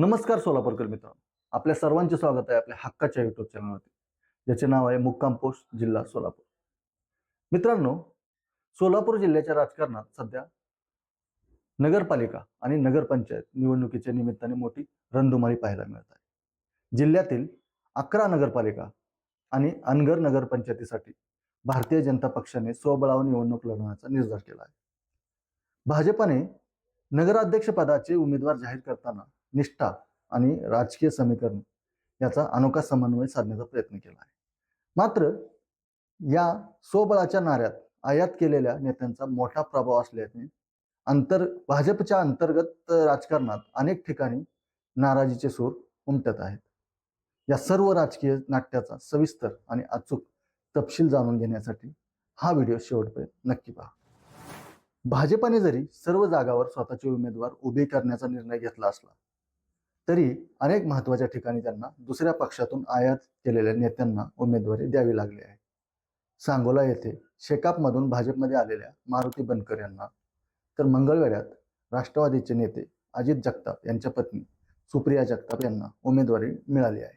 नमस्कार सोलापूरकर मित्रांनो. आपल्या सर्वांचे स्वागत आहे आपल्या हक्काच्या युट्यूब चॅनलवरती ज्याचे नाव आहे मुक्काम पोस्ट जिल्हा सोलापूर. मित्रांनो सोलापूर जिल्ह्याच्या राजकारणात सध्या नगरपालिका आणि नगरपंचायत निवडणुकीच्या निमित्ताने मोठी रणधुमाळी पाहायला मिळत आहे. जिल्ह्यातील अकरा नगरपालिका आणि अनगर नगरपंचायतीसाठी भारतीय जनता पक्षाने स्वबळावर निवडणूक लढवण्याचा निर्धार केला आहे. भाजपाने नगराध्यक्षपदाचे उमेदवार जाहीर करताना निष्ठा आणि राजकीय समीकरण याचा अनोखा समन्वय साधण्याचा प्रयत्न केला आहे. मात्र या स्वबळाच्या नाऱ्यात आयात केलेल्या नेत्यांचा मोठा प्रभाव असल्याने अंतर भाजपच्या अंतर्गत राजकारणात अनेक ठिकाणी नाराजीचे सूर उमटत आहेत. या सर्व राजकीय नाट्याचा सविस्तर आणि अचूक तपशील जाणून घेण्यासाठी हा व्हिडिओ शेवटपर्यंत नक्की पहा. भाजपाने जरी सर्व जागावर स्वतःचे उमेदवार उभे करण्याचा निर्णय घेतला असला तरी अनेक महत्त्वाच्या ठिकाणी त्यांना दुसऱ्या पक्षातून आयात केलेल्या नेत्यांना उमेदवारी द्यावी लागली आहे. सांगोला येथे शेकापमधून भाजपमध्ये आलेल्या मारुती बनकर यांना तर मंगळवेढ्यात राष्ट्रवादीचे नेते अजित जगताप यांच्या पत्नी सुप्रिया जगताप यांना उमेदवारी मिळाली आहे.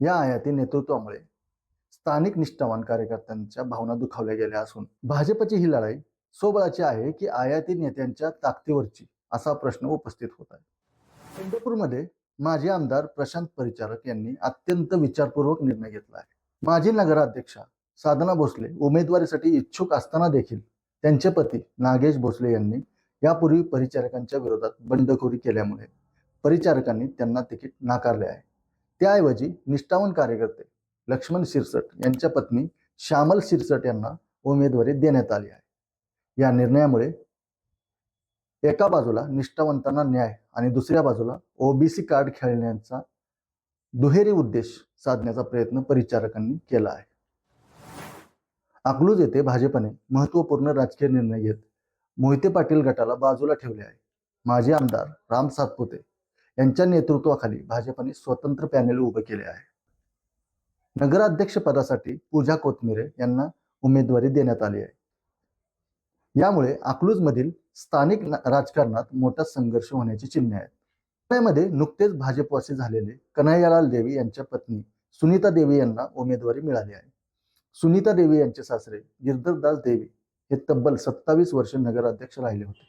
या आयाती नेतृत्वामुळे स्थानिक निष्ठावान कार्यकर्त्यांच्या भावना दुखावल्या गेल्या असून भाजपची ही लढाई सोबळाची आहे की आयाती नेत्यांच्या ताकदीवरची असा प्रश्न उपस्थित होत आहे. चंद्रपूरमध्ये माजी आमदार प्रशांत परिचारक यांनी अत्यंत विचारपूर्वक निर्णय घेतला आहे. माजी नगराध्यक्षा साधना भोसले उमेदवारीसाठी इच्छुक असताना देखील त्यांचे पती नागेश भोसले यांनी यापूर्वी परिचारकांच्या विरोधात बंडखोरी केल्यामुळे परिचारकांनी त्यांना तिकीट नाकारले आहे. त्याऐवजी निष्ठावन कार्यकर्ते लक्ष्मण शिरसट यांच्या पत्नी श्यामल शिरसट यांना उमेदवारी देण्यात आली आहे. या निर्णयामुळे एका बाजूला निष्ठावंतांना न्याय आणि दुसऱ्या बाजूला ओबीसी कार्ड खेळण्याचा दुहेरी उद्देश साधण्याचा प्रयत्न परिचारकांनी केला आहे. अकलूज येथे भाजपने महत्त्वपूर्ण राजकीय निर्णय घेत मोहिते पाटील गटाला बाजूला ठेवले आहे. माजी आमदार राम सातपुते यांच्या नेतृत्वाखाली भाजपने स्वतंत्र पॅनेल उभे केले आहे. नगराध्यक्ष पदासाठी पूजा कोथमिरे यांना उमेदवारी देण्यात आली आहे. यामुळे अकलूजमधील स्थानिक राजकारणात मोठा संघर्ष होण्याची चिन्हे आहेत. पुण्यामध्ये नुकतेच भाजपवासी झालेले कन्हैयालाल देवी यांच्या पत्नी सुनीता देवी यांना उमेदवारी मिळाली आहे. सुनीता देवी यांचे सासरे गिरधरदास देवी हे तब्बल सत्तावीस वर्ष नगराध्यक्ष राहिले होते.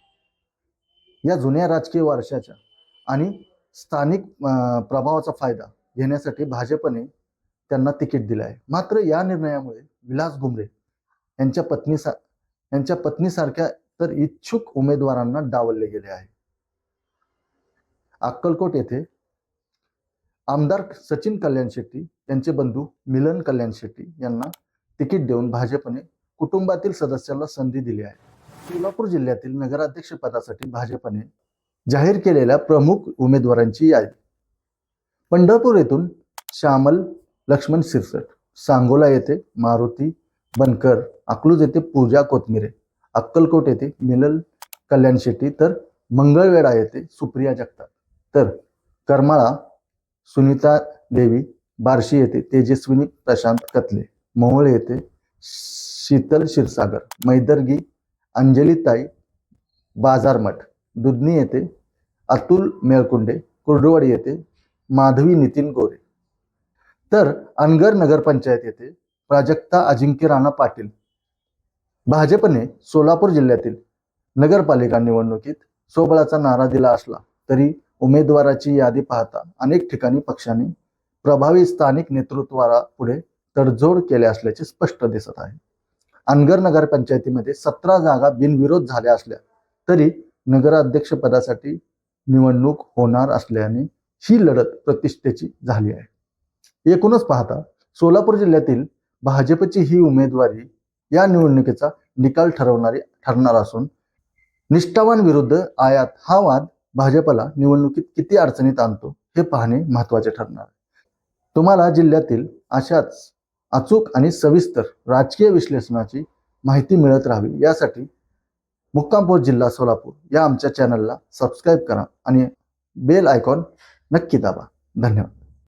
या जुन्या राजकीय वारशाच्या आणि स्थानिक प्रभावाचा फायदा घेण्यासाठी भाजपने त्यांना तिकीट दिलं आहे. मात्र या निर्णयामुळे विलास घुमरे यांच्या पत्नीसा यांच्या पत्नीसारख्या तर इच्छुक उमेदवारांना डावलले गेले आहे. अक्कलकोट येथे आमदार सचिन कल्याण शेट्टी यांचे बंधू मिलन कल्याण शेट्टी यांना तिकीट देऊन भाजपने कुटुंबातील सदस्याला संधी दिली आहे. सोलापूर जिल्ह्यातील नगराध्यक्ष पदासाठी भाजपने जाहीर केलेल्या प्रमुख उमेदवारांची यादी. पंढरपूर येथून श्यामल लक्ष्मण सिरसट सांगोला येथे मारुती बनकर अकलूज येथे पूजा कोथमिरे अक्कलकोट येथे मिलल कल्याण शेट्टी तर मंगळवेढा येथे सुप्रिया जगताप. तर करमाळा सुनीता देवी बार्शी येथे तेजस्विनी प्रशांत कतले मोहोळ येथे शीतल क्षीरसागर मैदर्गी अंजलीताई बाजारमठ दुधनी येथे अतुल मेळकुंडे कुर्डुवाडी येथे माधवी नितीन गोरे. तर अनगर नगरपंचायत येथे प्राजक्ता अजिंक्य राणा पाटील. भाजपने सोलापूर जिल्ह्यातील नगरपालिका निवडणुकीत सोबळाचा नारा दिला असला तरी उमेदवाराची यादी पाहता अनेक ठिकाणी पक्षाने प्रभावी स्थानिक नेतृत्वाला पुढे तडजोड केले असल्याचे स्पष्ट दिसत आहे. अनगर नगरपंचायतीमध्ये सतरा जागा बिनविरोध झाल्या असल्या तरी नगराध्यक्ष पदासाठी निवडणूक होणार असल्याने ही लढत प्रतिष्ठेची झाली आहे. एकूणच पाहता सोलापूर जिल्ह्यातील भाजपची ही उमेदवारी या निवडणुकीचा निकाल ठरवणारी ठरणार असून निष्ठावान विरुद्ध आयात हा वाद भाजपला निवडणुकीत किती अडचणीत आणतो हे पाहणे महत्त्वाचे ठरणार. तुम्हाला जिल्ह्यातील अशाच अचूक आणि सविस्तर राजकीय विश्लेषणाची माहिती मिळत राहावी यासाठी मुक्कामपूर जिल्हा सोलापूर या आमच्या चॅनलला सबस्क्राईब करा आणि बेल आयकॉन नक्की दाबा. धन्यवाद.